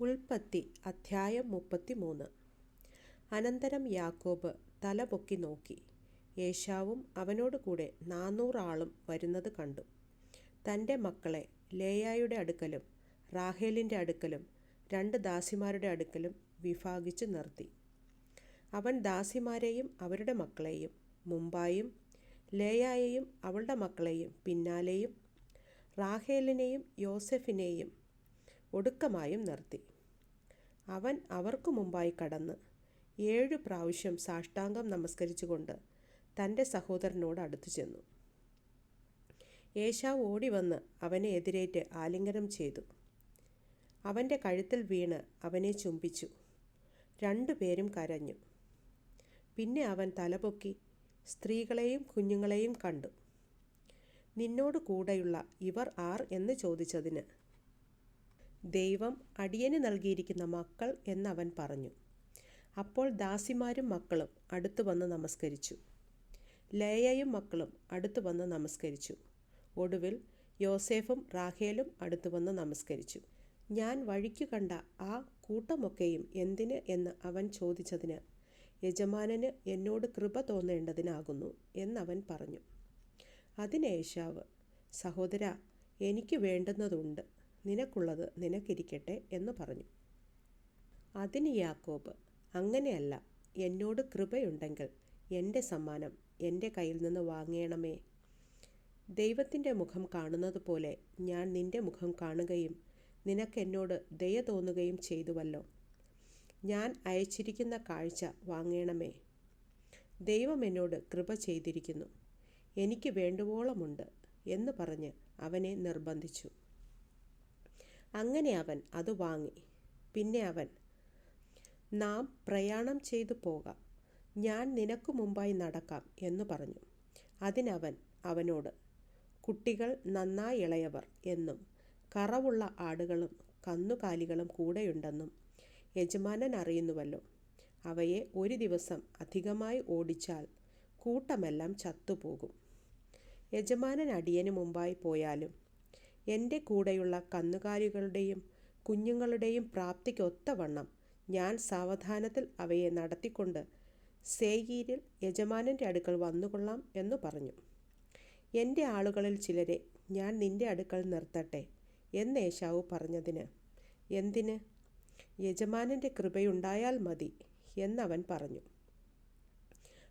ഉൽപ്പത്തി അധ്യായം മുപ്പത്തിമൂന്ന്. അനന്തരം യാക്കോബ് തല പൊക്കി നോക്കി. യേശാവും അവനോട് കൂടെ നാനൂറാളും വരുന്നത് കണ്ടു. തന്റെ മക്കളെ ലേയായുടെ അടുക്കലും റാഹേലിന്റെ അടുക്കലും രണ്ട് ദാസിമാരുടെ അടുക്കലും വിഭാഗിച്ച് നിർത്തി. അവൻ ദാസിമാരെയും അവരുടെ മക്കളെയും മുമ്പായും ലേയായെയും അവളുടെ മക്കളെയും പിന്നാലെയും റാഹേലിനെയും യോസെഫിനെയും ഒടുക്കമായും നിർത്തി. അവൻ അവർക്കു മുമ്പായി കടന്ന് ഏഴ് പ്രാവശ്യം സാഷ്ടാംഗം നമസ്കരിച്ചുകൊണ്ട് തന്റെ സഹോദരനോട് അടുത്തു ചെന്നു. യേശാവ് ഓടി വന്ന് അവനെ എതിരേറ്റ് ആലിംഗനം ചെയ്തു. അവന്റെ കഴുത്തിൽ വീണ് അവനെ ചുംബിച്ചു. രണ്ടുപേരും കരഞ്ഞു. പിന്നെ അവൻ തലപൊക്കി സ്ത്രീകളെയും കുഞ്ഞുങ്ങളെയും കണ്ടു. നിന്നോട് കൂടെയുള്ള ഇവർ ആർ എന്ന് ചോദിച്ചതിന് ദൈവം അടിയന് നൽകിയിരിക്കുന്ന മക്കൾ എന്നവൻ പറഞ്ഞു. അപ്പോൾ ദാസിമാരും മക്കളും അടുത്തു വന്ന് നമസ്കരിച്ചു. ലേയയും മക്കളും അടുത്തു വന്ന് നമസ്കരിച്ചു. ഒടുവിൽ യോസേഫും റാഹേലും അടുത്തു വന്ന് നമസ്കരിച്ചു. ഞാൻ വഴിക്ക് കണ്ട ആ കൂട്ടമൊക്കെയും എന്തിന് എന്ന് അവൻ ചോദിച്ചതിന് യജമാനന് എന്നോട് കൃപ തോന്നേണ്ടതിനാകുന്നു എന്നവൻ പറഞ്ഞു. അതിന് ഏശാവ് സഹോദര എനിക്ക് വേണ്ടുന്നതുണ്ട്. നിനക്കുള്ളത് നിനക്കിരിക്കട്ടെ എന്ന് പറഞ്ഞു. അതിന് യാക്കോബ് അങ്ങനെയല്ല എന്നോട് കൃപയുണ്ടെങ്കിൽ എന്റെ സമ്മാനം എന്റെ കയ്യിൽ നിന്ന് വാങ്ങണമേ. ദൈവത്തിന്റെ മുഖം കാണുന്നത് പോലെ ഞാൻ നിന്റെ മുഖം കാണുകയും നിനക്കെന്നോട് ദയ തോന്നുകയും ചെയ്തുവല്ലോ. ഞാൻ അയച്ചിരിക്കുന്ന കാഴ്ച വാങ്ങണമേ. ദൈവം എന്നോട് കൃപ ചെയ്തിരിക്കുന്നു. എനിക്ക് വേണ്ടുവോളമുണ്ട് എന്ന് പറഞ്ഞ് അവനെ നിർബന്ധിച്ചു. അങ്ങനെ അവൻ അത് വാങ്ങി. പിന്നെ അവൻ നാം പ്രയാണം ചെയ്തു പോകാം. ഞാൻ നിനക്ക് മുമ്പായി നടക്കാം എന്ന് പറഞ്ഞു. അതിനവൻ അവനോട് കുട്ടികൾ നന്നായി ഇളയവർ എന്നും കറവുള്ള ആടുകളും കന്നുകാലികളും കൂടെയുണ്ടെന്നും യജമാനൻ അറിയുന്നുവല്ലോ. അവയെ ഒരു ദിവസം അധികമായി ഓടിച്ചാൽ കൂട്ടമെല്ലാം ചത്തുപോകും യജമാനൻ അടിയന് മുമ്പായി പോയാലും എന്റെ കൂടെയുള്ള കന്നുകാലികളുടെയും കുഞ്ഞുങ്ങളുടെയും പ്രാപ്തിക്കൊത്തവണ്ണം ഞാൻ സാവധാനത്തിൽ അവയെ നടത്തിക്കൊണ്ട് സേയീരിൽ യജമാനന്റെ അടുക്കൽ വന്നുകൊള്ളാം എന്ന് പറഞ്ഞു. എന്റെ ആളുകളിൽ ചിലരെ ഞാൻ നിന്റെ അടുക്കൽ നിർത്തട്ടെ എന്ന് ഏശാവ് പറഞ്ഞതിന് എന്തിന്? യജമാനന്റെ കൃപയുണ്ടായാൽ മതി എന്നവൻ പറഞ്ഞു.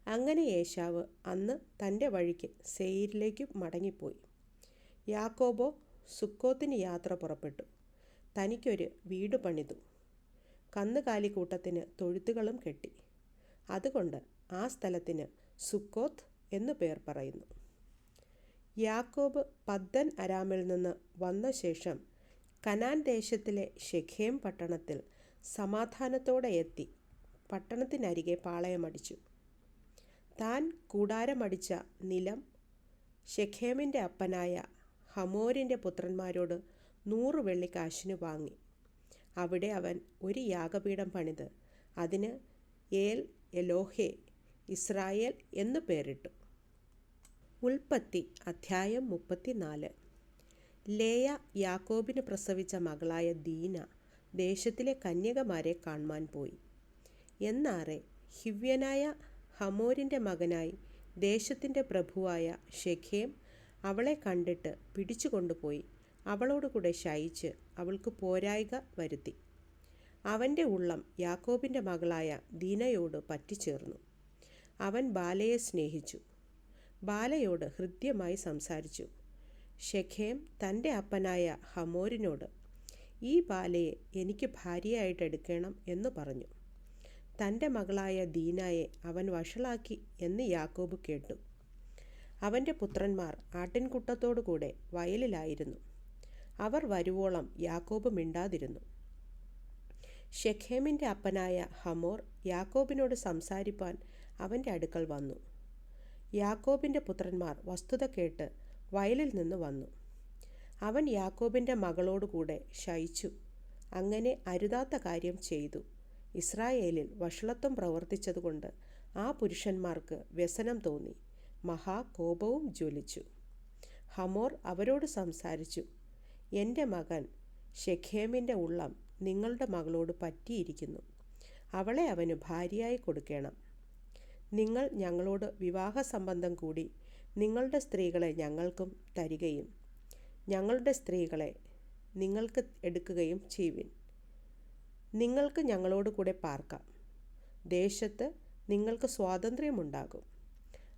അങ്ങനെ യേശാവ് അന്ന് തന്റെ വഴിക്ക് സെയിരിലേക്ക് മടങ്ങിപ്പോയി. യാക്കോബോ സുക്കോത്തിന് യാത്ര പുറപ്പെട്ടു. തനിക്കൊരു വീട് പണിതു. കന്നുകാലിക്കൂട്ടത്തിന് തൊഴുത്തുകളും കെട്ടി. അതുകൊണ്ട് ആ സ്ഥലത്തിന് സുക്കോത്ത് എന്നു പേർ പറയുന്നു. യാക്കോബ് പദ്ദൻ അരാമിൽ നിന്ന് വന്ന ശേഷം കനാൻ ദേശത്തിലെ ഷെഖേം പട്ടണത്തിൽ സമാധാനത്തോടെ എത്തി. പട്ടണത്തിനരികെ പാളയമടിച്ചു താൻ കൂടാരമടിച്ച നിലം ഷെഖേമിന്റെ അപ്പനായ ഹമോരിന്റെ പുത്രന്മാരോട് നൂറ് വെള്ളിക്കാശിന് വാങ്ങി. അവിടെ അവൻ ഒരു യാഗപീഠം പണിത്. അതിന് ഏൽ എലോഹെ ഇസ്രായേൽ എന്നു പേരിട്ടു. ഉൽപ്പത്തി അധ്യായം മുപ്പത്തിനാല്. ലേയ യാക്കോബിന് പ്രസവിച്ച മകളായ ദീന ദേശത്തിലെ കന്യകമാരെ കാണുവാൻ പോയി. എന്നാറെ ഹിവ്യനായ ഹമോരിന്റെ മകനായി ദേശത്തിന്റെ പ്രഭുവായ ഷെഖേം അവളെ കണ്ടിട്ട് പിടിച്ചു കൊണ്ടുപോയി. അവളോടുകൂടെ ശയിച്ച് അവൾക്ക് പോരായിക വരുത്തി. അവന്റെ ഉള്ളം യാക്കോബിന്റെ മകളായ ദീനയോട് പറ്റിച്ചേർന്നു. അവൻ ബാലയെ സ്നേഹിച്ചു. ബാലയോട് ഹൃദ്യമായി സംസാരിച്ചു. ഷെഖേം തന്റെ അപ്പനായ ഹമോരിനോട് ഈ ബാലയെ എനിക്ക് ഭാര്യയായിട്ട് എടുക്കണം എന്ന് പറഞ്ഞു. തന്റെ മകളായ ദീനായെ അവൻ വഷളാക്കി എന്ന് യാക്കോബ് കേട്ടു. അവന്റെ പുത്രന്മാർ ആട്ടിൻകുട്ടത്തോടുകൂടെ വയലിലായിരുന്നു. അവർ വരുവോളം യാക്കോബ് മിണ്ടാതിരുന്നു. ഷെഖേമിന്റെ അപ്പനായ ഹമോർ യാക്കോബിനോട് സംസാരിപ്പാൻ അവന്റെ അടുക്കൽ വന്നു. യാക്കോബിന്റെ പുത്രന്മാർ വസ്തുത കേട്ട് വയലിൽ നിന്ന് വന്നു. അവൻ യാക്കോബിന്റെ മകളോടുകൂടെ ശയിച്ചു. അങ്ങനെ അരുതാത്ത കാര്യം ചെയ്തു. ഇസ്രായേലിൽ വഷളത്വം പ്രവർത്തിച്ചതുകൊണ്ട് ആ പുരുഷന്മാർക്ക് വ്യസനം തോന്നി. മഹാകോപവും ജ്വലിച്ചു. ഹമോർ അവരോട് സംസാരിച്ചു എന്റെ മകൻ ഷെഖേമിന്റെ ഉള്ളം നിങ്ങളുടെ മകളോട് പറ്റിയിരിക്കുന്നു. അവളെ അവന് ഭാര്യയായി കൊടുക്കണം. നിങ്ങൾ ഞങ്ങളോട് വിവാഹ സംബന്ധം കൂടി നിങ്ങളുടെ സ്ത്രീകളെ ഞങ്ങൾക്കും തരികയും ഞങ്ങളുടെ സ്ത്രീകളെ നിങ്ങൾക്ക് എടുക്കുകയും ചെയ്യുവിൻ. നിങ്ങൾക്ക് ഞങ്ങളോട് കൂടെ പാർക്കാം. ദേശത്ത് നിങ്ങൾക്ക് സ്വാതന്ത്ര്യമുണ്ടാകും.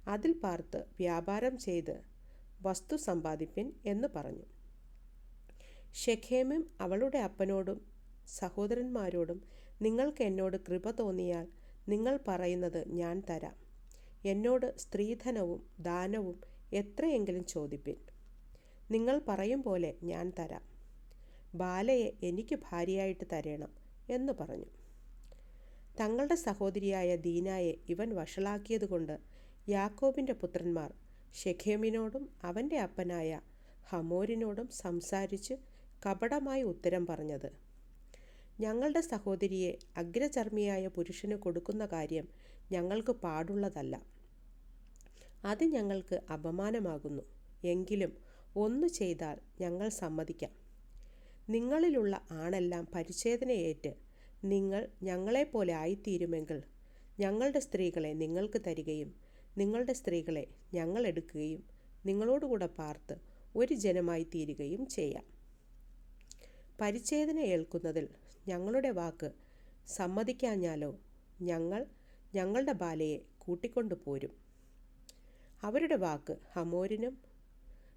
അതിൽ പാർത്ത് വ്യാപാരം ചെയ്ത് വസ്തു സമ്പാദിപ്പിൻ എന്ന് പറഞ്ഞു. ഷെഖേമും അവളുടെ അപ്പനോടും സഹോദരന്മാരോടും നിങ്ങൾക്ക് എന്നോട് കൃപ തോന്നിയാൽ നിങ്ങൾ പറയുന്നത് ഞാൻ തരാം. എന്നോട് സ്ത്രീധനവും ദാനവും എത്രയെങ്കിലും ചോദിപ്പിൻ. നിങ്ങൾ പറയും പോലെ ഞാൻ തരാം. ബാലയെ എനിക്ക് ഭാര്യയായിട്ട് തരണം എന്ന് പറഞ്ഞു. തങ്ങളുടെ സഹോദരിയായ ദീനായെ ഇവൻ വഷളാക്കിയതുകൊണ്ട് യാക്കോബിന്റെ പുത്രന്മാർ. ഷെഖേമിനോടും അവന്റെ അപ്പനായ ഹമോരിനോടും സംസാരിച്ച് കപടമായി ഉത്തരം പറഞ്ഞത്. ഞങ്ങളുടെ സഹോദരിയെ അഗ്രചർമ്മിയായ പുരുഷന് കൊടുക്കുന്ന കാര്യം ഞങ്ങൾക്ക് പാടുള്ളതല്ല. അത് ഞങ്ങൾക്ക് അപമാനമാകുന്നു. എങ്കിലും ഒന്നു ചെയ്താൽ ഞങ്ങൾ സമ്മതിക്കാം. നിങ്ങളിലുള്ള ആണെല്ലാം പരിച്ഛേദനയേറ്റ് നിങ്ങൾ ഞങ്ങളെപ്പോലെ ആയിത്തീരുമെങ്കിൽ ഞങ്ങളുടെ സ്ത്രീകളെ നിങ്ങൾക്ക് തരികയും നിങ്ങളുടെ സ്ത്രീകളെ ഞങ്ങൾ എടുക്കുകയും നിങ്ങളോടുകൂടെ പാർത്ത് ഒരു ജനമായി തീരുകയും ചെയ്യാം. പരിച്ഛേദന ഏൽക്കുന്നതിൽ ഞങ്ങളുടെ വാക്ക് സമ്മതിക്കാഞ്ഞാലോ ഞങ്ങൾ ഞങ്ങളുടെ ബാലയെ കൂട്ടിക്കൊണ്ടു പോരും. അവരുടെ വാക്ക് ഹമോരിനും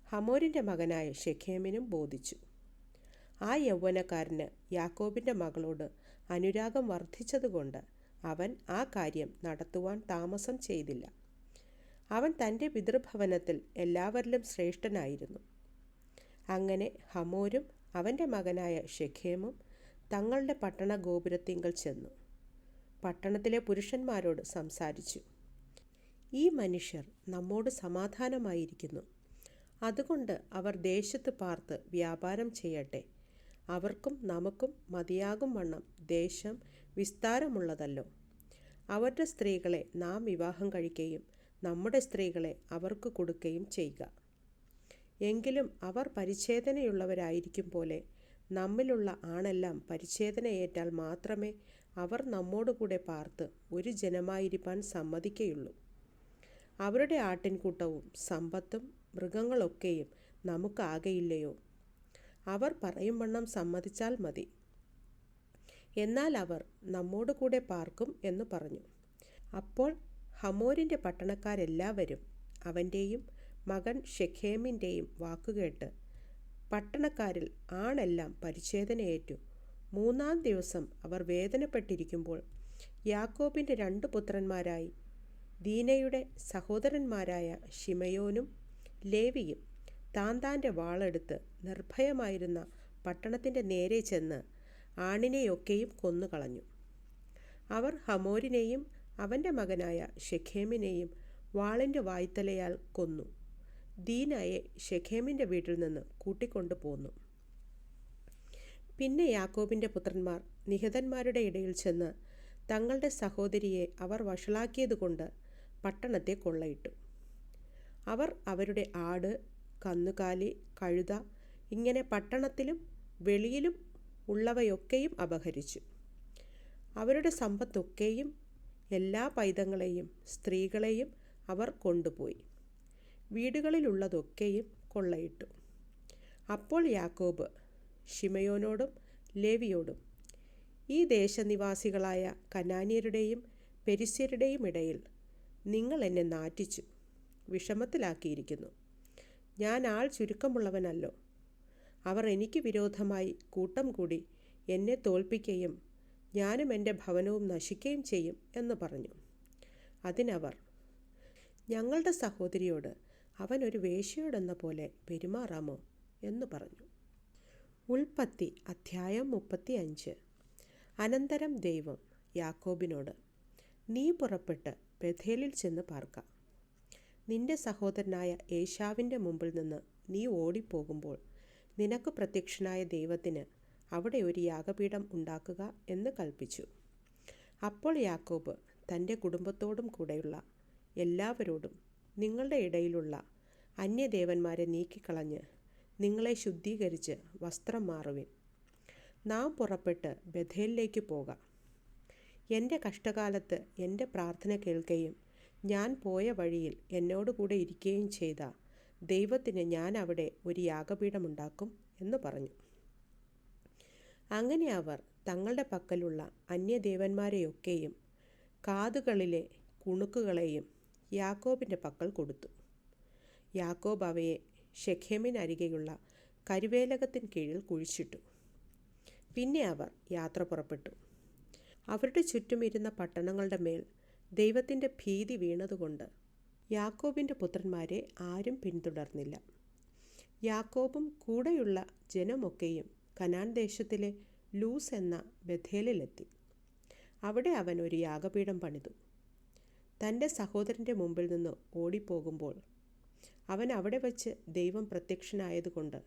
ഹമോരിന്റെ മകനായ ഷെഖേമിനും ബോധിച്ചു. ആ യൗവനക്കാരന് യാക്കോബിന്റെ മകളോട് അനുരാഗം വർദ്ധിച്ചതുകൊണ്ട് അവൻ ആ കാര്യം നടത്തുവാൻ താമസം ചെയ്തില്ല. അവൻ തന്റെ പിതൃഭവനത്തിൽ എല്ലാവരിലും ശ്രേഷ്ഠനായിരുന്നു. അങ്ങനെ ഹമോരും അവന്റെ മകനായ ഷെഖേമും തങ്ങളുടെ പട്ടണ ഗോപുരത്തിങ്കൽ ചെന്നു. പട്ടണത്തിലെ പുരുഷന്മാരോട് സംസാരിച്ചു. ഈ മനുഷ്യർ നമ്മോട് സമാധാനമായിരിക്കുന്നു. അതുകൊണ്ട് അവർ ദേശത്ത് പാർത്ത് വ്യാപാരം ചെയ്യട്ടെ. അവർക്കും നമുക്കും മതിയാകും വണ്ണം ദേശം വിസ്താരമുള്ളതല്ലോ. അവരുടെ സ്ത്രീകളെ നാം വിവാഹം കഴിക്കുകയും നമ്മുടെ സ്ത്രീകളെ അവർക്ക് കൊടുക്കുകയും ചെയ്യുക. എങ്കിലും അവർ പരിച്ഛേദനയുള്ളവരായിരിക്കും പോലെ നമ്മിലുള്ള ആണെല്ലാം പരിച്ഛേദനയേറ്റാൽ മാത്രമേ അവർ നമ്മോടുകൂടെ പാർത്ത് ഒരു ജനമായിരിക്കാൻ സമ്മതിക്കുകയുള്ളൂ അവരുടെ ആട്ടിൻകൂട്ടവും സമ്പത്തും മൃഗങ്ങളൊക്കെയും നമുക്കാകയില്ലയോ? അവർ പറയും വണ്ണം സമ്മതിച്ചാൽ മതി. എന്നാൽ അവർ നമ്മോട് കൂടെ പാർക്കും എന്ന് പറഞ്ഞു. അപ്പോൾ ഹമോരിന്റെ പട്ടണക്കാരെല്ലാവരും അവന്റെയും മകൻ ഷെഖേമിന്റെയും വാക്കുകേട്ട് പട്ടണക്കാരിൽ ആണെല്ലാം പരിച്ഛേദനയേറ്റു. മൂന്നാം ദിവസം അവർ വേദനപ്പെട്ടിരിക്കുമ്പോൾ യാക്കോബിന്റെ രണ്ട് പുത്രന്മാരായി ദീനയുടെ സഹോദരന്മാരായ ഷിമയോനും ലേവിയും താൻ താന്റെ വാളെടുത്ത് നിർഭയമായിരുന്ന പട്ടണത്തിന്റെ നേരെ ചെന്ന് ആണിനെയൊക്കെയും കൊന്നുകളഞ്ഞു. അവർ ഹമോരിനെയും അവന്റെ മകനായ ഷെഖേമിനെയും വാളിന്റെ വായ്ത്തലയാൽ കൊന്നു. ദീനായെ ഷെഖേമിന്റെ വീട്ടിൽ നിന്ന് കൂട്ടിക്കൊണ്ടു പോന്നു. പിന്നെ യാക്കോബിന്റെ പുത്രന്മാർ നിഹതന്മാരുടെ ഇടയിൽ ചെന്ന് തങ്ങളുടെ സഹോദരിയെ അവർ വഷളാക്കിയതുകൊണ്ട് പട്ടണത്തെ കൊള്ളയിട്ടു. അവർ അവരുടെ ആട് കന്നുകാലി കഴുത ഇങ്ങനെ പട്ടണത്തിലും വെളിയിലും ഉള്ളവയൊക്കെയും അപഹരിച്ചു. അവരുടെ സമ്പത്തൊക്കെയും എല്ലാ പൈതങ്ങളെയും സ്ത്രീകളെയും അവർ കൊണ്ടുപോയി. വീടുകളിലുള്ളതൊക്കെയും കൊള്ളയിട്ടു. അപ്പോൾ യാക്കോബ് ഷിമയോനോടും ലേവിയോടും ഈ ദേശനിവാസികളായ കനാനിയരുടെയും പെരിസ്യരുടെയും ഇടയിൽ നിങ്ങൾ എന്നെ നാറ്റിച്ചു വിഷമത്തിലാക്കിയിരിക്കുന്നു. ഞാൻ ആൾ ചുരുക്കമുള്ളവനല്ലോ. അവർ എനിക്ക് വിരോധമായി കൂട്ടം കൂടി എന്നെ തോൽപ്പിക്കുകയും ഞാനും എന്റെ ഭവനവും നശിക്കുകയും ചെയ്യും എന്ന് പറഞ്ഞു. അതിനവർ ഞങ്ങളുടെ സഹോദരിയോട് അവൻ ഒരു വേശ്യയോടെന്ന പോലെ പെരുമാറാമോ? എന്ന് പറഞ്ഞു. ഉൽപ്പത്തി അധ്യായം മുപ്പത്തി അഞ്ച് അനന്തരം ദൈവം യാക്കോബിനോട് നീ പുറപ്പെട്ട് ബഥേലിൽ ചെന്ന് പാർക്കാം. നിന്റെ സഹോദരനായ ഏശാവിന്റെ മുമ്പിൽ നിന്ന് നീ ഓടിപ്പോകുമ്പോൾ നിനക്ക് പ്രത്യക്ഷനായ ദൈവത്തിന് അവിടെ ഒരു യാഗപീഠം ഉണ്ടാക്കുക എന്ന് കൽപ്പിച്ചു. അപ്പോൾ യാക്കോബ് തന്റെ കുടുംബത്തോടും കൂടെയുള്ള എല്ലാവരോടും നിങ്ങളുടെ ഇടയിലുള്ള അന്യദേവന്മാരെ നീക്കിക്കളഞ്ഞ് നിങ്ങളെ ശുദ്ധീകരിച്ച് വസ്ത്രം മാറുവിൻ. നാം പുറപ്പെട്ട് ബഥേലിലേക്ക് പോകാം. എന്റെ കഷ്ടകാലത്ത് എന്റെ പ്രാർത്ഥന കേൾക്കുകയും ഞാൻ പോയ വഴിയിൽ എന്നോട് കൂടെ ഇരിക്കുകയും ചെയ്ത ദൈവത്തിന് ഞാൻ അവിടെ ഒരു യാഗപീഠമുണ്ടാക്കും എന്ന് പറഞ്ഞു. അങ്ങനെ അവർ തങ്ങളുടെ പക്കലുള്ള അന്യദേവന്മാരെയൊക്കെയും കാതുകളിലെ കുണുക്കുകളെയും യാക്കോബിന്റെ പക്കൽ കൊടുത്തു. യാക്കോബ് അവയെ ഷെഖേമിനരികെയുള്ള കരുവേലകത്തിന് കീഴിൽ കുഴിച്ചിട്ടു. പിന്നെ അവർ യാത്ര പുറപ്പെട്ടു. അവരുടെ ചുറ്റും ഇരുന്ന പട്ടണങ്ങളുടെ മേൽ ദൈവത്തിന്റെ ഭീതി വീണതുകൊണ്ട് യാക്കോബിന്റെ പുത്രന്മാരെ ആരും പിന്തുടർന്നില്ല. യാക്കോബും കൂടെയുള്ള ജനമൊക്കെയും കനാൻ ദേശത്തിലെ ലൂസ് എന്ന ബഥേലിലെത്തി. അവിടെ അവൻ ഒരു യാഗപീഠം പണിതു. തന്റെ സഹോദരന്റെ മുമ്പിൽ നിന്ന് ഓടിപ്പോകുമ്പോൾ അവൻ അവിടെ വച്ച് ദൈവം പ്രത്യക്ഷനായതുകൊണ്ട്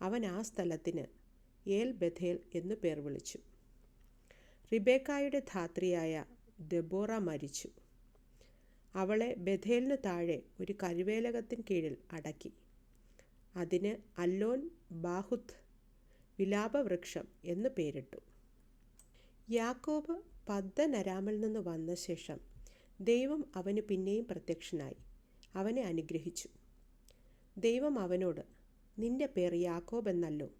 അവൻ ആ സ്ഥലത്തിന് ഏൽ ബഥേൽ എന്നു പേർ വിളിച്ചു. റിബേക്കായുടെ ധാത്രിയായ ദബോറ മരിച്ചു. അവളെ ബഥേലിന് താഴെ ഒരു കരുവേലകത്തിൻ കീഴിൽ അടക്കി. അതിന് അല്ലോൻ ബാഹുത്ത് വിലാപവൃക്ഷം എന്ന് പേരിട്ടു. യാക്കോബ് പദ്ദനരാമിൽ നിന്ന് വന്ന ശേഷം ദൈവം അവന് പിന്നെയും പ്രത്യക്ഷനായി. അവനെ അനുഗ്രഹിച്ചു. ദൈവം അവനോട് നിന്റെ പേർ യാക്കോബ് എന്നല്ലോ.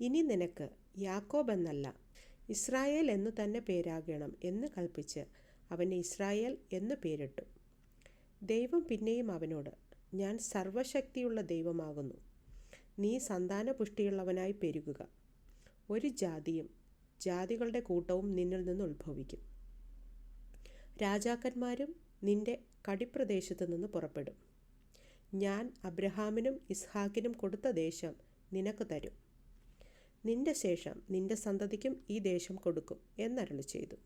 ഇനി നിനക്ക് യാക്കോബ് എന്നല്ല ഇസ്രായേൽ എന്നു തന്നെ പേരാകണം എന്ന് കൽപ്പിച്ച് അവന് ഇസ്രായേൽ എന്ന് പേരിട്ടു. ദൈവം പിന്നെയും അവനോട് ഞാൻ സർവശക്തിയുള്ള ദൈവമാകുന്നു. നീ സന്താന പുഷ്ടിയുള്ളവനായി പെരുകുക. ഒരു ജാതിയും ജാതികളുടെ കൂട്ടവും നിന്നിൽ നിന്ന് ഉത്ഭവിക്കും. രാജാക്കന്മാരും നിന്റെ കടിപ്രദേശത്തു നിന്ന് പുറപ്പെടും. ഞാൻ അബ്രഹാമിനും ഇസ്ഹാക്കിനും കൊടുത്ത ദേശം നിനക്ക് തരും. നിന്റെ ശേഷം നിന്റെ സന്തതിക്കും ഈ ദേശം കൊടുക്കും എന്നരളി ചെയ്തു.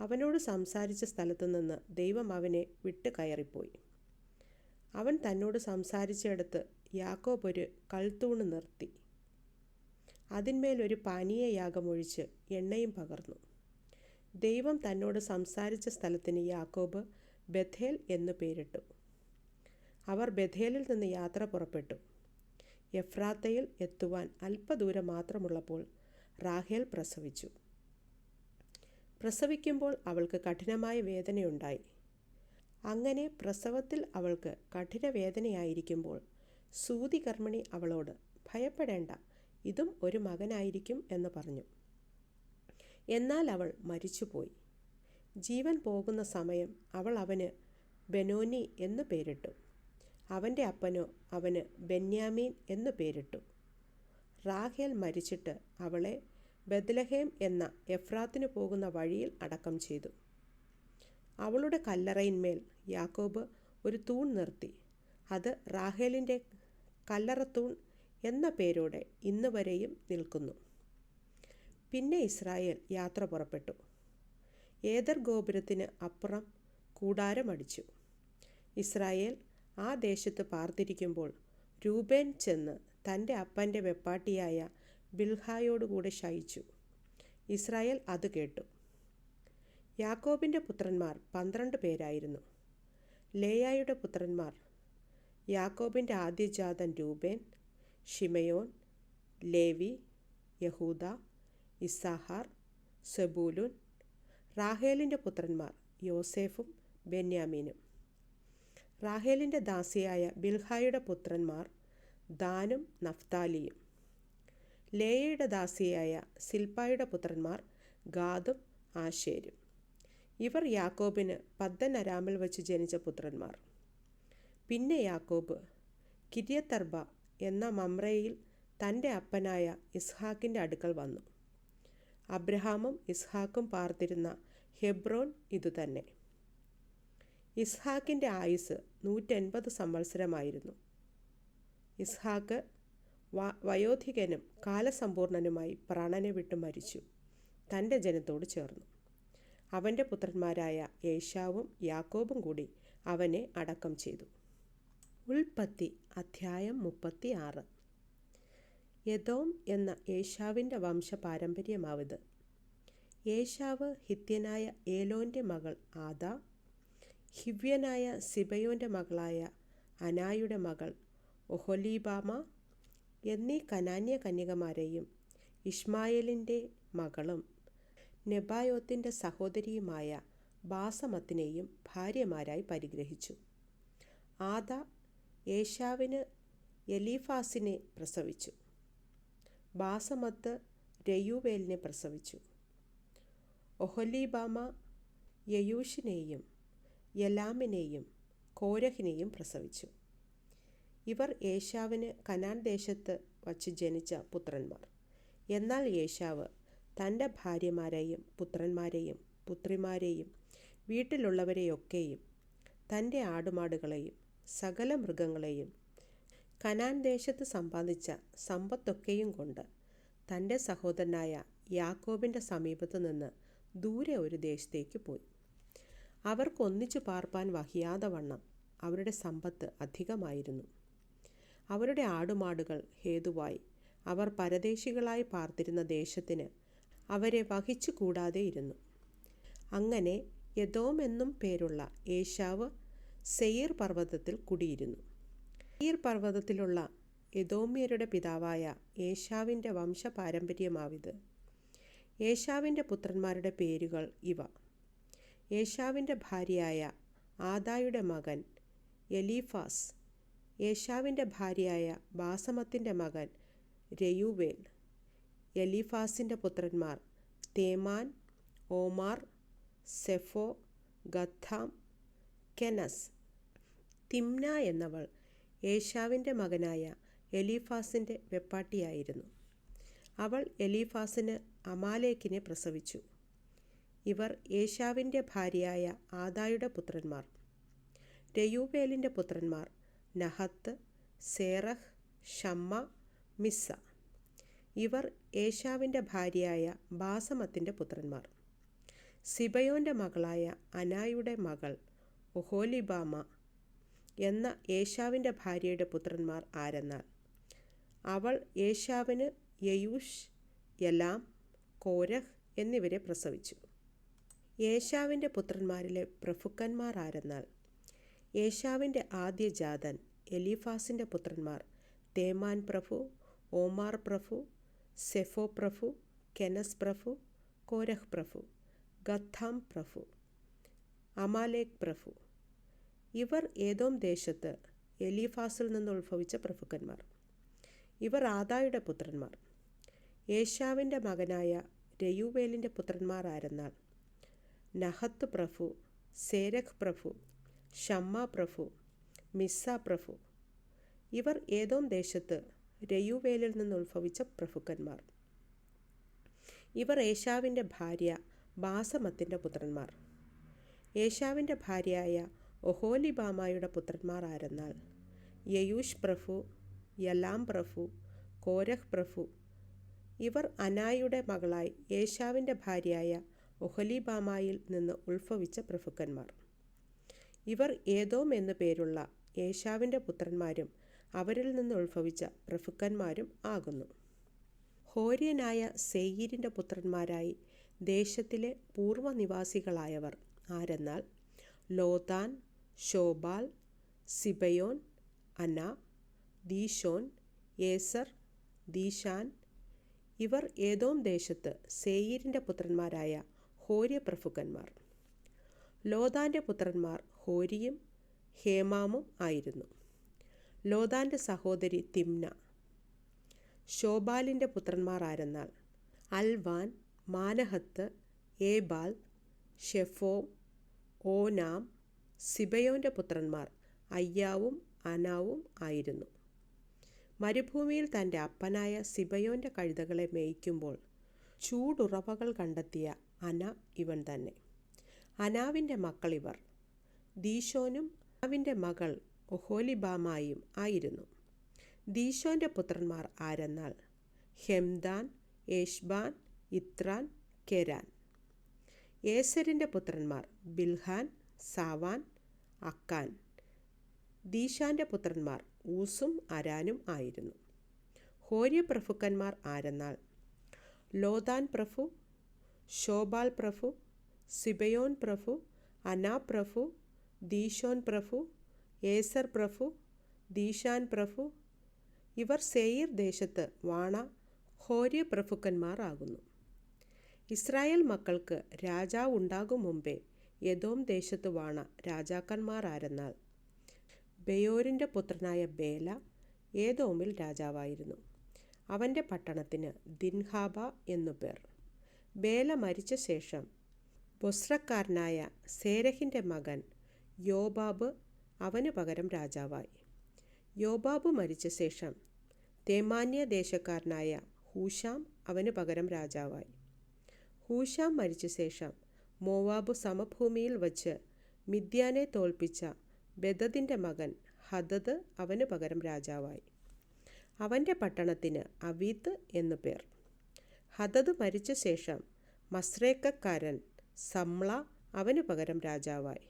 അവനോട് സംസാരിച്ച സ്ഥലത്തു നിന്ന് ദൈവം അവനെ വിട്ട് കയറിപ്പോയി അവൻ തന്നോട് സംസാരിച്ചിടത്ത് യാക്കോബ് ഒരു കൽത്തൂണ് നിർത്തി. അതിന്മേലൊരു പാനീയയാഗമൊഴിച്ച് എണ്ണയും പകർന്നു. ദൈവം തന്നോട് സംസാരിച്ച സ്ഥലത്തിന് യാക്കോബ് ബഥേൽ എന്നു പേരിട്ടു. അവർ ബഥേലിൽ നിന്ന് യാത്ര പുറപ്പെട്ടു. എഫ്രാത്തയിൽ എത്തുവാൻ അല്പദൂരം മാത്രമുള്ളപ്പോൾ റാഹേൽ പ്രസവിച്ചു. പ്രസവിക്കുമ്പോൾ അവൾക്ക് കഠിനമായ വേദനയുണ്ടായി. അങ്ങനെ പ്രസവത്തിൽ അവൾക്ക് കഠിന വേദനയായിരിക്കുമ്പോൾ സൂതി കർമ്മിണി അവളോട് ഭയപ്പെടേണ്ട ഇതും ഒരു മകനായിരിക്കും എന്ന് പറഞ്ഞു. എന്നാൽ അവൾ മരിച്ചുപോയി. ജീവൻ പോകുന്ന സമയം അവൾ അവന് ബെനോനി എന്ന് പേരിട്ടു. അവന്റെ അപ്പനോ അവന് ബെന്യാമീൻ എന്ന് പേരിട്ടു. റാഹേൽ മരിച്ചിട്ട് അവളെ ബദ്ലഹേം എന്ന എഫ്രാത്തിന് പോകുന്ന വഴിയിൽ അടക്കം ചെയ്തു. അവളുടെ കല്ലറയിന്മേൽ യാക്കോബ് ഒരു തൂൺ നിർത്തി. അത് റാഹേലിന്റെ കല്ലറത്തൂൺ എന്ന പേരോടെ ഇന്ന് വരെയും നിൽക്കുന്നു. പിന്നെ ഇസ്രായേൽ യാത്ര പുറപ്പെട്ടു. ഏതർ ഗോപുരത്തിന് അപ്പുറം കൂടാരമടിച്ചു ഇസ്രായേൽ ആ ദേശത്ത് പാർത്തിരിക്കുമ്പോൾ രൂപേൻ ചെന്ന് തന്റെ അപ്പന്റെ വെപ്പാട്ടിയായ ബിൽഹായോടുകൂടെ ശയിച്ചു. ഇസ്രായേൽ അത് കേട്ടു. യാക്കോബിന്റെ പുത്രന്മാർ പന്ത്രണ്ട് പേരായിരുന്നു. ലേയായുടെ പുത്രന്മാർ യാക്കോബിന്റെ ആദ്യജാതൻ രൂപേൻ ഷിമയോൻ ലേവി യഹൂദ ഇസാഹാർ സെബൂലുൻ റാഹേലിന്റെ പുത്രന്മാർ യോസേഫും ബെന്യാമീനും. റാഹേലിന്റെ ദാസിയായ ബിൽഹായുടെ പുത്രന്മാർ ദാനും നഫ്താലിയും. ലേയയുടെ ദാസിയായ സിൽപ്പായുടെ പുത്രന്മാർ ഗാദും ആശേരും. ഇവർ യാക്കോബിന് പദ്ദനരാമിൽ വെച്ച് ജനിച്ച പുത്രന്മാർ. പിന്നെ യാക്കോബ് കിരിയത്തർബ എന്ന മമ്രയിൽ തന്റെ അപ്പനായ ഇസ്ഹാക്കിന്റെ അടുക്കൽ വന്നു. അബ്രഹാമും ഇസ്ഹാക്കും പാർത്തിരുന്ന ഹെബ്രോൻ ഇതുതന്നെ. ഇസ്ഹാക്കിന്റെ ആയുസ് നൂറ്റൻപത് സംവത്സരമായിരുന്നു. ഇസ്ഹാക്ക് വയോധികനും കാലസമ്പൂർണനുമായി പ്രാണനെ വിട്ട് മരിച്ചു. തന്റെ ജനത്തോട് ചേർന്നു. അവന്റെ പുത്രന്മാരായ ഏഷാവും യാക്കോബും കൂടി അവനെ അടക്കം ചെയ്തു. ഉൽപ്പത്തി അധ്യായം മുപ്പത്തി ആറ് യദോം എന്ന ഏഷാവിന്റെ വംശപാരമ്പര്യമാവിത്. ഏഷാവ് ഹിത്യനായ ഏലോന്റെ മകൾ ആദ ഹിവ്യനായ സിബയോന്റെ മകളായ അനായുടെ മകൾ ഒഹൊലീബാമ എന്നീ കനാന്യ കന്യകമാരെയും ഇഷ്മായേലിന്റെ മകളും നെബായോത്തിന്റെ സഹോദരിയുമായ ബാസമത്തിനെയും ഭാര്യമാരായി പരിഗ്രഹിച്ചു. ആദ ഏശാവിന് എലീഫാസിനെ പ്രസവിച്ചു. ബാസമത്ത് രയൂവേലിനെ പ്രസവിച്ചു. ഒഹൊലീബാമ യയൂഷിനെയും യലാമിനെയും കോരഹിനെയും പ്രസവിച്ചു. ഇവർ യേശാവിന് കനാൻ ദേശത്ത് വച്ച് ജനിച്ച പുത്രന്മാർ. എന്നാൽ യേശാവ് തന്റെ ഭാര്യമാരെയും പുത്രന്മാരെയും പുത്രിമാരെയും വീട്ടിലുള്ളവരെയൊക്കെയും തന്റെ ആടുമാടുകളെയും സകല മൃഗങ്ങളെയും കനാൻ ദേശത്ത് സമ്പാദിച്ച സമ്പത്തൊക്കെയും കൊണ്ട് തന്റെ സഹോദരനായ യാക്കോബിന്റെ സമീപത്തു നിന്ന് ദൂരെ ഒരു ദേശത്തേക്ക് പോയി. അവർക്കൊന്നിച്ചു പാർപ്പാൻ വഹിയാതെ വണ്ണം അവരുടെ സമ്പത്ത് അധികമായിരുന്നു. അവരുടെ ആടുമാടുകൾ ഹേതുവായി അവർ പരദേശികളായി പാർത്തിരുന്ന ദേശത്തിന് അവരെ വഹിച്ചു കൂടാതെ ഇരുന്നു. അങ്ങനെ യദോം എന്നും പേരുള്ള ഏശാവ് സെയീർ പർവതത്തിൽ കുടിയിരുന്നു. സെയീർ പർവതത്തിലുള്ള യദോമ്യരുടെ പിതാവായ ഏശാവിന്റെ വംശപാരമ്പര്യമാവിത് ഏഷാവിന്റെ പുത്രന്മാരുടെ പേരുകൾ ഇവ. ഏഷാവിന്റെ ഭാര്യയായ ആദായുടെ മകൻ എലീഫാസ് ഏഷാവിന്റെ ഭാര്യയായ ബാസമത്തിന്റെ മകൻ രയുവേൽ എലീഫാസിന്റെ പുത്രന്മാർ തേമാൻ ഓമാർ സെഫോ ഗത്താം കെനസ് തിംന എന്നവൾ ഏശാവിന്റെ മകനായ എലീഫാസിന്റെ വെപ്പാട്ടിയായിരുന്നു. അവൾ എലീഫാസിന് അമാലേക്കിനെ പ്രസവിച്ചു. ഇവർ ഏശാവിന്റെ ഭാര്യയായ ആദായുടെ പുത്രന്മാർ. രയൂബേലിന്റെ പുത്രന്മാർ നഹത്ത് സേറഹ് ഷമ്മ മിസ്സ. ഇവർ ഏശാവിന്റെ ഭാര്യയായ ബാസമത്തിന്റെ പുത്രന്മാർ. സിബയോന്റെ മകളായ അനായുടെ മകൾ ഒഹോലിബാമ എന്ന ഏശാവിന്റെ ഭാര്യയുടെ പുത്രന്മാർ ആരെന്നാൽ? അവൾ ഏശാവിന് യയൂഷ് യലാം കോരഹ് എന്നിവരെ പ്രസവിച്ചു. ഏശാവിന്റെ പുത്രന്മാരിലെ പ്രഭുക്കന്മാർ ആരെന്നാൽ? ഏശാവിന്റെ ആദ്യ ജാതൻ എലീഫാസിന്റെ പുത്രന്മാർ തേമാൻ പ്രഭു ഓമാർ പ്രഭു സെഫോ പ്രഭു കെനസ് പ്രഭു കോരഹ് പ്രഭു ഗത്താം പ്രഭു അമാലേക് പ്രഭു. ഇവർ ഏതോം ദേശത്ത് എലീഫാസിൽ നിന്ന് ഉത്ഭവിച്ച പ്രഭുക്കന്മാർ. ഇവർ ആദായുടെ പുത്രന്മാർ. യേശാവിന്റെ മകനായ രയുവേലിന്റെ പുത്രന്മാർ ആരെന്നാൽ നഹത്ത് പ്രഭു സേരഖ് പ്രഭു ഷമ്മ പ്രഭു മിസ്സ പ്രഭു. ഇവർ ഏതോം ദേശത്ത് രയുവേലിൽ നിന്ന് ഉത്ഭവിച്ച പ്രഭുക്കന്മാർ. ഇവർ ഏശാവിന്റെ ഭാര്യ ബാസമത്തിന്റെ പുത്രന്മാർ. ഏശാവിന്റെ ഭാര്യയായ ഒഹോലിബാമായുടെ ആരെന്നാൽ യയൂഷ് പ്രഭു യലാം പ്രഭു കോരഹ് പ്രഭു. ഇവർ അനായുടെ മകളായി യേശാവിന്റെ ഭാര്യയായ ഒഹലിബാമായിൽ നിന്ന് ഉത്ഭവിച്ച പ്രഭുക്കന്മാർ. ഇവർ ഏതോം എന്നു പേരുള്ള യേശാവിന്റെ പുത്രന്മാരും അവരിൽ നിന്ന് ഉത്ഭവിച്ച പ്രഭുക്കന്മാരും ആകുന്നു. ഹോര്യനായ സെയ്യീരിന്റെ പുത്രന്മാരായി ദേശത്തിലെ പൂർവനിവാസികളായവർ ആരെന്നാൽ ലോതാൻ ഷോബാൽ സിബയോൻ അന ദീഷോൻ ഏസർ ദീഷാൻ ഇവർ ഏതോം ദേശത്ത് സേയിരിന്റെ പുത്രന്മാരായ ഹോര്യ പ്രഭുക്കന്മാർ ലോതാന്റെ പുത്രന്മാർ ഹോരിയും ഹേമാമും ആയിരുന്നു. ലോതാന്റെ സഹോദരി തിംന ഷോബാലിന്റെ പുത്രന്മാർ ആരെന്നാൽ? അൽവാൻ മാനഹത്ത് ഏബാൽ ഷെഫോം ഓനാം സിബയോന്റെ പുത്രന്മാർ അയ്യാവും അനാവും ആയിരുന്നു. മരുഭൂമിയിൽ തന്റെ അപ്പനായ സിബയോന്റെ കഴുതകളെ മേയ്ക്കുമ്പോൾ ചൂടുറവകൾ കണ്ടെത്തിയ അന ഇവൻ തന്നെ. അനാവിന്റെ മക്കളിവർ ദീശോനും അനാവിന്റെ മകൾ ഒഹോലിബാമായും ആയിരുന്നു. ദീശോന്റെ പുത്രന്മാർ ആരെന്നാൽ? ഹെംദാൻ യേഷ്ബാൻ ഇത്രാൻ കെരാൻ. ഏസരിന്റെ പുത്രന്മാർ ബിൽഹാൻ സാവാൻ അക്കാൻ ദീശാന്റെ പുത്രന്മാർ ഊസും അരാനും ആയിരുന്നു. ഹോര്യ പ്രഭുക്കന്മാർ ആരെന്നാൽ? ലോതാൻ പ്രഭു ഷോബാൽ പ്രഭു സിബയോൻ പ്രഭു അനാ പ്രഭു ദീശോൻ പ്രഭു ഏസർ പ്രഭു ദീശാൻ പ്രഭു ഇവർ സെയിർ ദേശത്ത് വാണ ഹോര്യ പ്രഭുക്കന്മാർ ആകുന്നു. ഇസ്രായേൽ മക്കൾക്ക് രാജാവ് ഉണ്ടാകും മുമ്പേ യദോം ദേശത്ത് വാണ രാജാക്കന്മാർ ആരെന്നാൽ ബെയോരിന്റെ പുത്രനായ ബേല ഏതോമിൽ രാജാവായിരുന്നു. അവന്റെ പട്ടണത്തിന് ദിൻഹാബ എന്നു പേർ. ബേല മരിച്ച ശേഷം ബൊസ്രക്കാരനായ സേരഹിന്റെ മകൻ യോബാബ് അവന് പകരം രാജാവായി. യോബാബ് മരിച്ച ശേഷം തേമാന്യ ദേശക്കാരനായ ഹൂഷാം അവന് പകരം രാജാവായി. ഹൂഷാം മരിച്ച ശേഷം മോവാബ് സമഭൂമിയിൽ വച്ച് മിദ്യാനെ തോൽപ്പിച്ച ബദദിന്റെ മകൻ ഹദദ് അവന് പകരം രാജാവായി. അവന്റെ പട്ടണത്തിന് അവീത്ത് എന്നു പേർ. ഹദദ് മരിച്ച ശേഷം മസ്രേക്കക്കാരൻ സമ്ല അവന് പകരം രാജാവായി.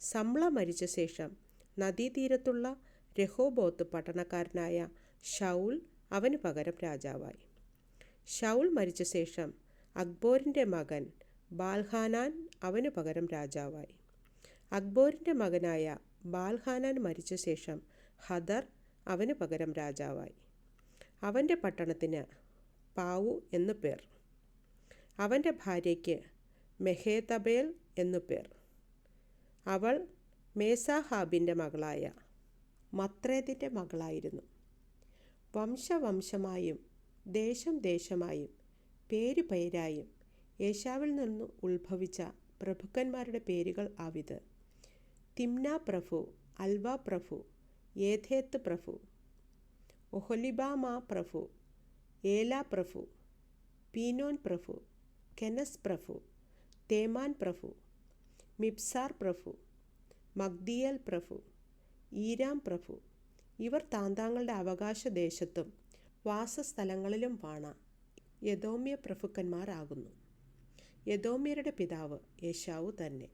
സംള മരിച്ച ശേഷം നദീതീരത്തുള്ള രഹോബോത്ത് പട്ടണക്കാരനായ ഷൗൽ അവന് പകരം രാജാവായി. ഷൗൽ മരിച്ച ശേഷം അക്ബോറിന്റെ മകൻ ബാൽഹാനാൻ അവന് പകരം രാജാവായി. അക്ബോറിന്റെ മകനായ ബാൽഹാനാൻ മരിച്ച ശേഷം ഹദർ അവന് പകരം രാജാവായി. അവന്റെ പട്ടണത്തിന് പാവു എന്നു പേർ. അവന്റെ ഭാര്യയ്ക്ക് മെഹേതബേൽ എന്നു പേർ. അവൾ മേസാഹാബിന്റെ മകളായ മത്രേതിന്റെ മകളായിരുന്നു. വംശവംശമായും ദേശം ദേശമായും പേരു നിന്നു നിന്ന് ഉത്ഭവിച്ച പ്രഭുക്കന്മാരുടെ പേരുകൾ ആവിത്. തിംന പ്രഭു അൽവ പ്രഭു ഏഥേത്ത് പ്രഭു ഒഹൊലിബാമ പ്രഭു ഏല പ്രഭു പീനോൻ പ്രഭു കെനസ് പ്രഭു തേമാൻ പ്രഭു മിപ്സാർ പ്രഭു മഗ്ദിയൽ പ്രഭു ഈരാം പ്രഭു. ഇവർ താന്താങ്ങളുടെ അവകാശ ദേശത്തും വാസസ്ഥലങ്ങളിലും വാണ. യദോമ്യ പ്രഭുക്കന്മാരാകുന്നു യദോമ്യരുടെ പിതാവ് യേശാവു തന്നെ.